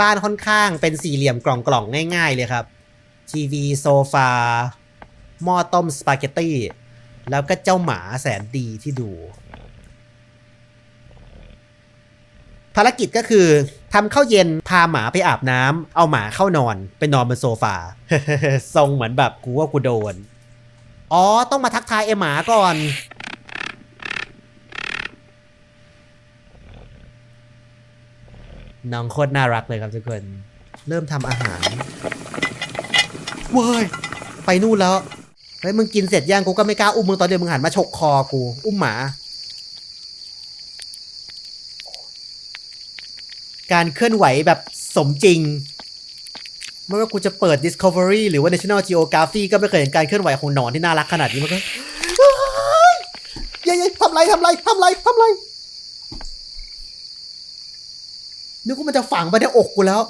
บ้านค่อนข้างเป็นสี่เหลี่ยมกล่องๆง่าย ๆ เลยครับ ทีวีโซฟาหม้อต้มสปาเกตตี้ แล้วก็เจ้าหมาแสนดีที่ดู ภารกิจก็คือทำข้าวเย็นพาหมาไปอาบน้ำเอาหมาเข้านอนไปนอนบนโซฟา ทรงเหมือนแบบกูว่ากูโดน อ๋อต้องมาทักทายไอหมาก่อน น้องโคตรน่ารักเลยครับทุกคน เริ่มทำอาหารเว้ยไปนู่นแล้วเฮ้ยมึงกินเสร็จยังกูก็ไม่กล้าอุ้มมึงตอนเดียวมึงหันมาฉกคอกู อุ้มหมา การเคลื่อนไหวแบบสมจริง ไม่ว่ากูจะเปิด Discovery หรือว่า National Geography ก็ไม่เคยเห็นการเคลื่อนไหวของหนอนที่น่ารักขนาดนี้มันก็เย้ยทำไรทำไรทำไรทำไร นึกว่ามันจะฝังไปในอกกูแล้ว